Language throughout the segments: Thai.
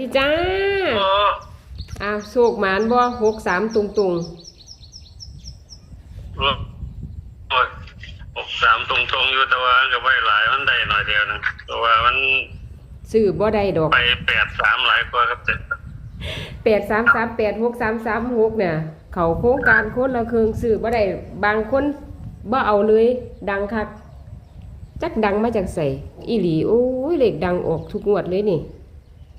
ดีจ้าโอ้อ้าวโศกหมานบ่หกสามตุงตุงโอ้ยหกสามตรงๆอยู่แต่ว่าก็ไม่หลายมันได้หน่อยเดียวนึงแต่ว่ามันๆซื้อบ่ได้ดอกไปแปดสามหลายกว่าครับเจ็ดแปดสามสามแปดหกสามสามหกเนี่ย เขาโครงการคนละเครื่องซื้อบ่ได้บางคนบ่เอาเลยดังคักจักดังมาจากใส่อีหลีโอ้ยเลขดังออกทุกงวดเลยนี่ง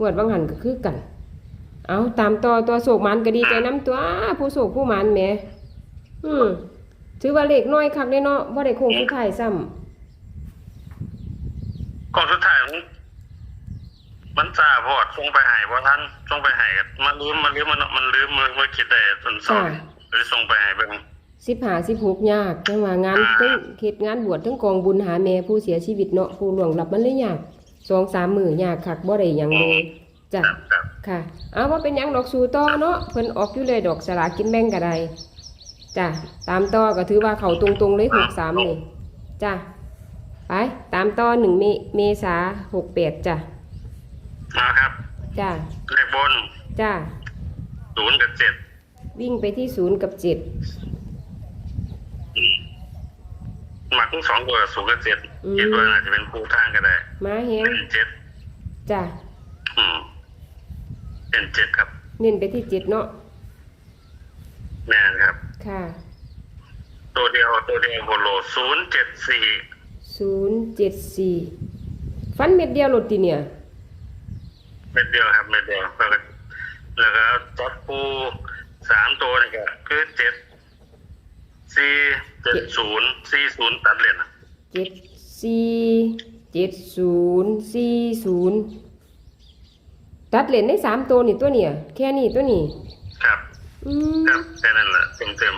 วดบางหันก็คือกัน เอาตามต่อตัวโศกหมันก็ดีใจน้ำตัว ผู้โศกผู้หมันแหมอืมถือว่าเลขน้อยคักเลยเนาะบ่ได้โค้งสุดท้ายซ้ำกองสุดท้ายมันมันจ่าพอดส่งไปใหายว่าท่านส่งไปใหายมันลืมมันลืมมันมันลืมมันมันคิดได้จนสองเลยส่งไปใหายเบิ่งสิบหาสิบหกยากจังว่างานอ่าทั้งเฮ็ดงานบวชทั้งกองบุญหาแม่ผู้เสียชีวิตเนาะผู้ล่วงลับมันเลยยาก สองสามมื้อยากคักบ่ได้หยังเลยจ้ะ ครับครับค่ะ เอาว่าเป็นหยังดอกสู่ต่อเนาะเพิ่นออกอยู่เลยดอกสลากกินแบ่งก็ได้จ้ะ ตามต่อก็ถือว่าเขาตรงๆเลย63นี่จ้ะ ไปตามต่อ1เมเมษา68จ้ะนะครับจ้ะ เลขบนจ้ะ ศูนย์กับเจ็ดวิ่งไปที่0กับ7 หมักทั้งสองตัวศูนย์กับเจ็ดคิดว่าอาจจะเป็นคู่ทางก็ได้มาแฮงเป็นเจ็ดจ้ะอืมเป็นเจ็ดครับเน้นไปที่7เนาะแม่นครับ ค่ะ ตัวเดียวตัวเดียวโฮโลศูนย์เจ็ดสี่ศูนย์เจ็ดสี่ฟันเม็ดเดียวหลดติเนี่ย เม็ดเดียวครับเม็ดเดียวแล้วก็แล้วก็จับปูสามตัวนี่ก็คือเจ็ด สี่เจ็ดศูนย์สี่ศูนย์ตัดเลยนะเจ็ดสี่เจ็ดศูนย์สี่ศูนย์ตัดเหรียญได้สามตัวนี่ตัวเนี่ยแค่นี้ตัวนี้ครับอืมครับแค่นั้นแหละเต็มเต็ม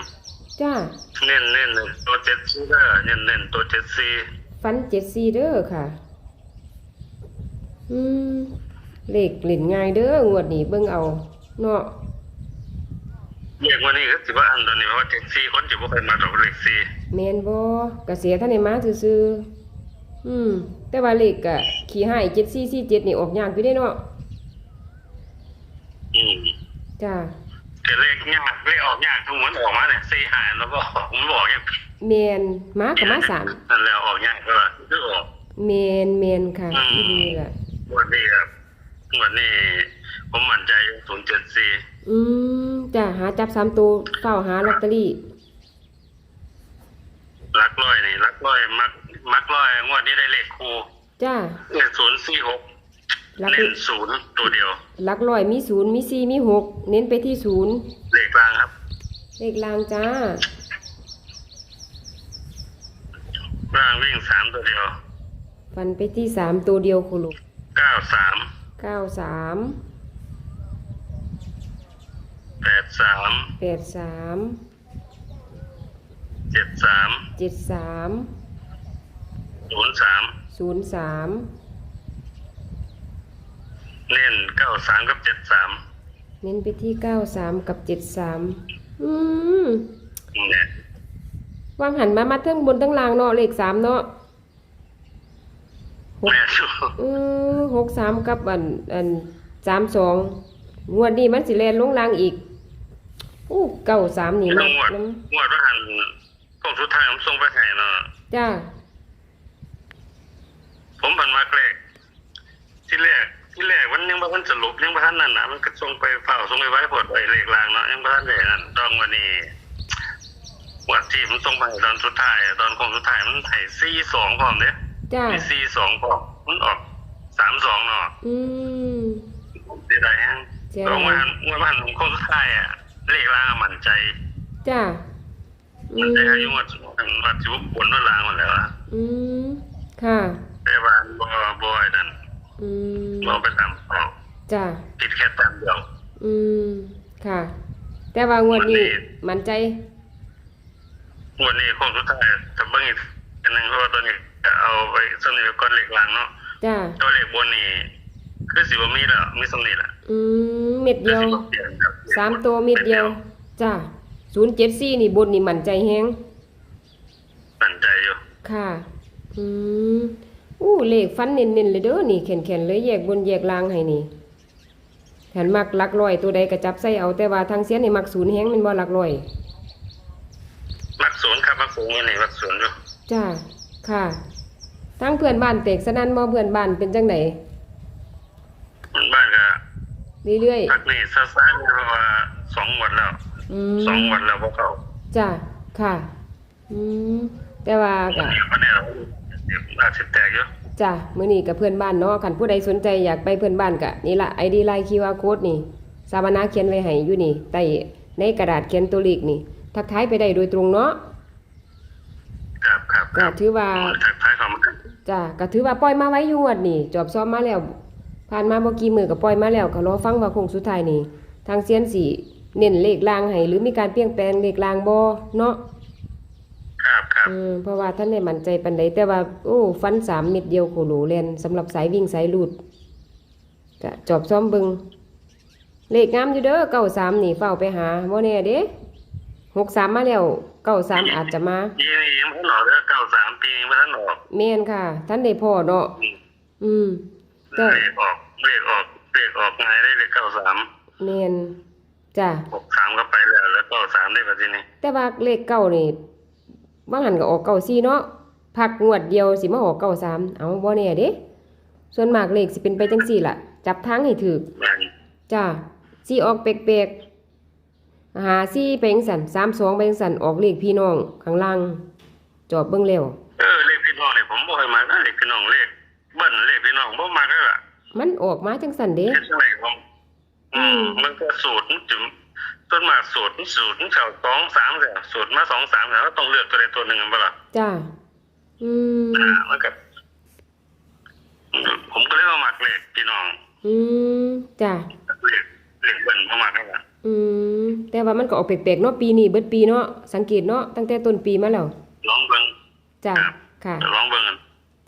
จ้าๆเน้นเน้นเลยตัวเจ็ดสี่เด้อเน้นเน้นตัวเจ็ดสี่ฟันเจ็ดสี่เด้อค่ะ อืมเลขเหรียญง่ายเด้องวดนี้เบิ่งเอาเนาะ เรียกว่านี่ก็สิว่าอันตัวนี้ว่าเจ็ดสี่คนจะบ่เคยมาดอกเลขสี่แมนบ่กระเสียท่านในมาซื่อๆอืม แต่ว่าเลขกะขี่ให้เจ็ดสี่สี่เจ็ดนี่ออกยากอยู่ได้เนาะอืมจ้าแต่เลขยากเลขออกยากทุกมันออกมาเนี่ยสี่หายแล้วก็ออกมันบอกยังเมนมากับมาสามนั่นแล้วออกยากก็คือออกเมนเมนค่ะอืมที่ดีแหละวันนี้ครับวันนี้ผมมั่นใจศูนย์เจ็ดสี่อืม จ้าหาจับสามตัวเฝ้าหาลอตเตอรี่ลักร้อยนี่ลักร้อยมักมักร้อยงวดนี้ได้เลขคู่จ้าเลขศูนย์สี่หกลักเน้นศูนย์ตัวเดียวลักร้อยมีศูนย์มีสี่มีหกเน้นไปที่ศูนย์เลขกลางครับ เลขลางจ้าร่างวิ่งสามตัวเดียว ฟันไปที่สามตัวเดียวคุลูกเก้าสามเก้าสาม แปดสามแปดสามเจ็ดสามเจ็ดสามศูนย์สามศูนย์สามเน้นเก้าสามกับเจ็ดสามเน้นไปที่เก้าสามกับเจ็ดสามอืมเนี่ยวางหันมามาเทั้งบนทั้งล่างเนาะเลขสามเนาะแม่ชูอือหกสามกับอันอันสามสองงวดนี้มันสิแลนลงล่างอีก อู้เก้าสามนี่ไม่มัต้กองงวดน้งวดว่าหันกองสุดท้ายผมส่งไปให้เนาะำจ้า ผมผ่านมาแรกที่แรกที่แรกมันยังบ่ทันสรุปยังบ่ทันนั่นน่ะมันก็ส่งไปเฝ้าส่งไปไว้พดไว้เลขลางเนาะยังบ่ทันได้นั่นดองวันนี้งวัดที่ผมส่งไปตอนสุดท้ายตอนกองสุดท้ายมันให้42พร้อมเด้จ้า มี42พร้อมมันออก32เนาะอืมเสียดายแฮงเสียตดายรงว่าเมื่อวันของสุดท้ายอะ เลขลางอะมั่นใจ จ้าอืมันมใจอายุวัดวัดสิบผลว่าลางหมดแล้วอะอืมค่ะแต่ว่าบ่บ่ไอ้นั่นอืมบ่ไปตามออกจ้าผิดแค่ตามเดียว อืมค่ะ แต่ว่างวดนี้งวดนี้มั่นใจวันนี้คงสุดท้ายจะเบิ่งอีกอันหนึงเพราะว่าตัวนี้จะเอาไปสำนีก่อนเลขลางเนาะจ้าตัวเลขบนนี่ คือสิบ่มีแล้วมีสำนีละอืมเม็ดเดียวคือสิบ่ปลี่นครับสามตัวเม็ดเดียวจ้าศูนย์เจ็ดสี่นี่บนนี่มั่นใจแฮงมั่นใจอยู่ค่ะ อืมอู้เลขฟันเน้นๆเลยเด้อนี่แข็งๆเลยแยกบนแยกล่างให้นี่หันมักหลักร้อยตัวใดก็จับใส่เอาแต่ว่าทางเสียนนี่มักศูนย์แฮงแมันบ่หลักร้อยมักศูนย์ครับมักศูนย์อยู่นี่มักศูนย์อยู่จ้าค่ะทั้งเพื่อนบ้านเตกสนั่นบ่เพื่อนบ้านเป็นจังไดมันบ้านก็ เรื่อยพักนี่ซาซาๆเพราะว่าสองวันแล้วๆอืมสองวันแล้วพวกเขาจ้าค่ะ อืมแต่ว่าก็วันนี้วันนี้เราเดี๋ยวอาจจะแตกอยู่จ้ามื้อนี้กับเพื่อนบ้านเนาะคันผู้ใดสนใจอยากไปเพื่อนบ้านก็นี่ล่ะ ID Line QR Code นี่ สามนาเขียนไว้ให้อยู่นี่ใต้ในกระดาษเขียนตัวเลขนี่ ทักทายไปได้โดยตรงเนาะ ครับครับคก็รับถือว่า ทักทายเขามาจ้าก็ถือว่าปล่อยมาไว้อยู่งวดนี่จอบซ้อมมาแล้ว ผ่านมาบ่กี่มื้อก็ปล่อยมาแล้วก็รอฟังว่าโคงสุดท้ายนี่ทางเซียนสิเน้นเลขลางให้หรือมีการเปลี่ยนแปลงเลขลางบ่เนาะครับครับอืมเพราะว่าท่านได้มั่นใจปานใดแต่ว่าโอ้ฟันสามเม็ดเดียวโคโหลแลนสำหรับสายวิ่งสายลูดก็จอบซ้อมเบิงเลขงามอยู่เด้อเก้าสามนี่เฝ้าไปหาบ่แน่เด้หกสามมาแล้วเก้าสามอาจจะมาปีนี้ยังไม่ทันออกเลยเก้าสามปียังไม่ทันออกแม่นค่ะ ท่านได้พ่อเนาะอืมอืมก็ เลขออกเลขออกเลขออกไงได้เลขเก้าสามแม่นจ้ะ หกสามก็ไปแล้ว แล้วเก้าสามได้แบบนี้แต่ว่าเลขเก้านี่บางหันก็ออกเก้าสี่เนาะพักงวดเดียวสิมาออกเก้าสามเอาบ่แน่เด้ ส่วนมากเลขสิเป็นไปจังสี่ล่ะ จับทางให้ถูกแม่นจ้าสี่ออกแปลกๆหาสี่ไปจังสันสามสองไปจังสันออกเลขพี่น้องข้างล่าง จอบเบิ่งแล้วเออเลขพี่น้องเนี่ยผมบ่เคยมานะเลขพี่น้องเลข เบิ้ลเลขพี่น้องบ่มาได้ล่ะมันออกมาจังสันเด้เฮ็ดจังไดผมอืมมันก็สูตรมันจะต้นมากสูตรมันสูตรมันเฉาสองสามแสนสูตรมาสองสามแล้วต้องเลือกตัวใดตัวหนึ่งกันบ่ล่ะจ้าอืมอ่ามันก็อืมผมก็เลยมาหมักเลขพี่น้อง อืมจ้าเลขเลขเบิ้ลมาหมักนั่นล่ะอืมแต่ว่ามันก็ออกแปลกๆเนาะปีนี้เบิดปีเนาะสังเกตเนาะตั้งแต่ต้นปีมาแล้วลองเบิ่งจ้าค่ะลองเบิ่งกัน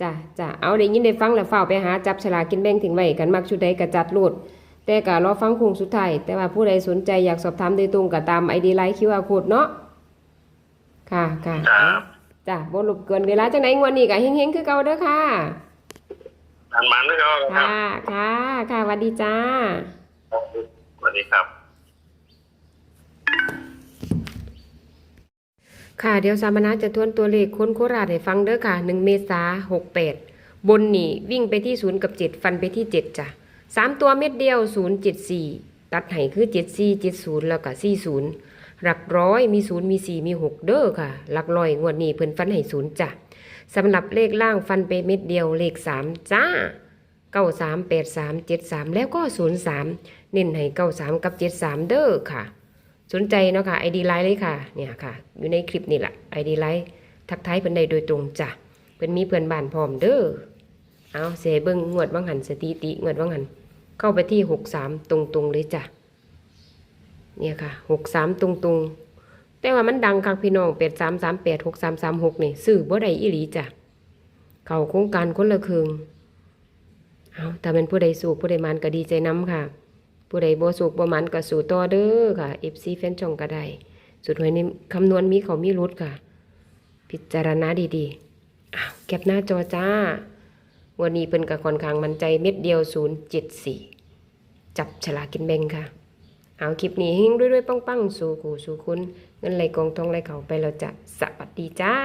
จ้าจ้าเอาได้ยินได้ฟังแล้วฝ้าวไปหาจับฉลากกินแบ่งถึงไว้กันมักชุดใดก็จัดโลดแต่ก็รอฟังโคงสุดท้ายแต่ว่าผู้ใดสนใจอยากสอบถามโดยตรงก็ตาม ID ไลน์ QR Code เนาะค่ะค่ะครับจ้าบ่รบกวนเวลาจังได๋งวดนี้ก็เฮงๆคือเก่าเด้อค่ะทานมันด้วยครับค่ะค่ะค่ะสวัสดีจ้าสวัสดีครับ ค่ะเดี๋ยวสามนาจะทวนตัวเลขค้นโคราชให้ฟังเด้อค่ะ 1 เมษา68บนนี่วิ่งไปที่0กับ7ฟันไปที่7จ้ะ3ตัวเม็ดเดียว074ตัดให้คือ74 70แล้วก็40หลักร้อยมี0มี4มี6เด้อค่ะ หลักร้อยงวดนี้เพิ่นฟันให้0จ้ะสำหรับเลขล่างฟันไปเม็ดเดียวเลข3จ้า93 83 73แล้วก็03เน้นให้93กับ73เด้อค่ะ สนใจเนาะค่ะ ID ไลน์เลยค่ะ เนี่ยค่ะ อยู่ในคลิปนี่แหละ ID ไลน์ทักทายเพิ่นได้โดยตรงจ้ะเพิ่นมีเพื่อนบ้านพร้อมเด้อ เอาเสเบิ่งงวดว่างหันสถิติงวดว่างหัน เข้าไปที่63ตรงๆเลยจ้ะ เนี่ยค่ะ63ตรงๆ แต่ว่ามันดังคักพี่น้อง8338 6336นี่ซื้อบ่ได้อีหลีจ้ะ เขาโครงการคนละครึ่งเอาถ้าเป็นผู้ใดสูบผู้ใดมันก็ดีใจนํค่ะ ผู้ใดบ่สุกบ่มันก็สู่ต่อเด้อค่ะ FC แฟนช่องก็ได้สุดท้ายนี้คำนวณมีเขามีรุดค่ะ พิจารณาดีๆอ้าวแคปหน้าจอจ้า วันนี้เพิ่นก็ค่อนข้างมั่นใจเม็ดเดียว 074 จับฉลากินแบ่งค่ะ เอาคลิปนี้เฮงด้วยๆปังๆ สู่กูสู่คุณ เงินไหลกองทองไหลเขาไปแล้วจ้ะสวัสดีจ้า